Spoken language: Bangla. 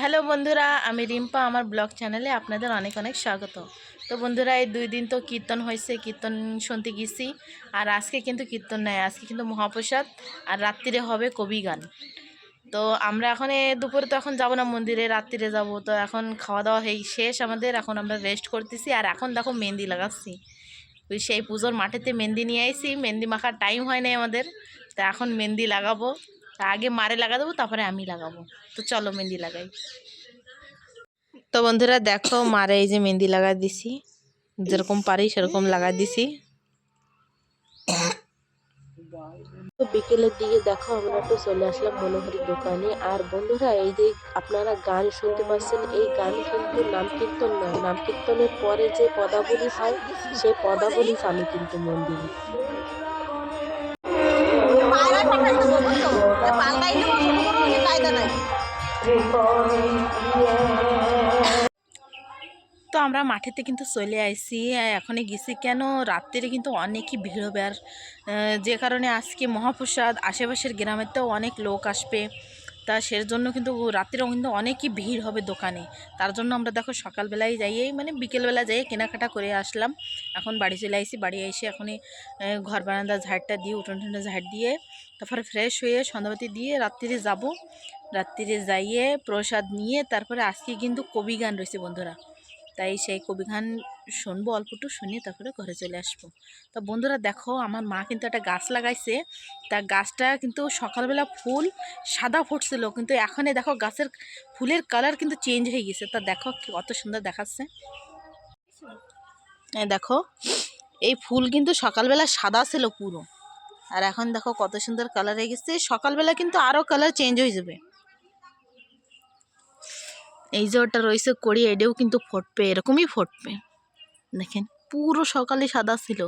হ্যালো বন্ধুরা, আমি রিম্পা আমার ব্লগ চ্যানেলে আপনাদের অনেক অনেক স্বাগত। তো বন্ধুরা, এই দুই দিন তো কীর্তন হয়েছে, কীর্তন শুনতে গেছি, আর আজকে কিন্তু কীর্তন নেই, আজকে কিন্তু মহাপ্রসাদ, আর রাত্রিরে হবে কবি গান। তো আমরা এখন দুপুরে তো এখন যাব না মন্দিরে, রাত্রিরে যাব, তো এখন খাওয়া দাওয়া হয়ে শেষ আমাদের, এখন আমরা রেস্ট করতেছি, আর এখন দেখো মেহেন্দি লাগাচ্ছি। ওই সেই পুজোর মাঠেতে মেহেন্দি নিয়ে আইছি, মেহেন্দি মাখার টাইম হয় নাই আমাদের, তা এখন মেহেন্দি লাগাবো। আগে মারে লাগা দেবো তারপরে আমি লাগাবো। তো চলো মেহেন্দি লাগাই। তো বন্ধুরা দেখো মারে এই যে মেহেন্দি লাগা দিছি। যেরকম পারি সেরকম লাগা দিছি। তো বিকেলের দিকে দেখো আমরা একটু চলে আসলাম মনোহরি দোকানে। আর বন্ধুরা এই যে আপনারা গান শুনতে পাচ্ছেন এই গান কিন্তু নাম কীর্তন নয়। নাম কীর্তনের পরে যে পদাবলী হয় সেই পদাবলী আমি কিন্তু মন্দিরে। তো আমরা মাঠেতে কিন্তু চলে আইসি এখনই গেছি কেন? রাত্রে কিন্তু অনেকই ভিড় হবে আর যে কারণে আজকে মহাপ্রসাদ, আশেপাশের গ্রামের তো অনেক লোক আসবে। তা সের জন্য কিন্তু রাত্রেও কিন্তু অনেকই ভিড় হবে দোকানে। তার জন্য আমরা দেখো সকালবেলায় যাইয়েই মানে বিকেলবেলা যাই কেনাকাটা করে আসলাম। এখন বাড়ি চলে আইসি, বাড়ি এসে এখনই ঘর বারান্দা ঝাড়টা দিয়ে, উঠোন টুনে ঝাড় দিয়ে, তারপরে ফ্রেশ হয়ে সন্ধ্যাবাতি দিয়ে রাত্রিরে যাব। রাত্রিরে যাইয়ে প্রসাদ নিয়ে তারপরে আজকে কিন্তু কবি গান রয়েছে বন্ধুরা। তাই সেই কবি গান শুনব, অল্প একটু শুনে, তারপরে ঘরে চলে আসব। তা বন্ধুরা দেখো, আমার মা কিন্তু একটা গাছ লাগাইছে। তা গাছটা কিন্তু সকালবেলা ফুল সাদা ফুটছিল, কিন্তু এখনে দেখো গাছের ফুলের কালার কিন্তু চেঞ্জ হয়ে গেছে। তা দেখো কত সুন্দর দেখাচ্ছে। দেখো, এই ফুল কিন্তু সকালবেলা সাদা ছিল পুরো। আর এখন দেখো কত সুন্দর কালার হয়ে গেছে। সকালবেলা কিন্তু আরও কালার চেঞ্জ হয়ে যাবে। এই যে ওটা রয়েছে কড়ি এটাও কিন্তু ফটবে, এরকমই ফটবে। দেখেন, পুরো সকালে সাদা ছিল।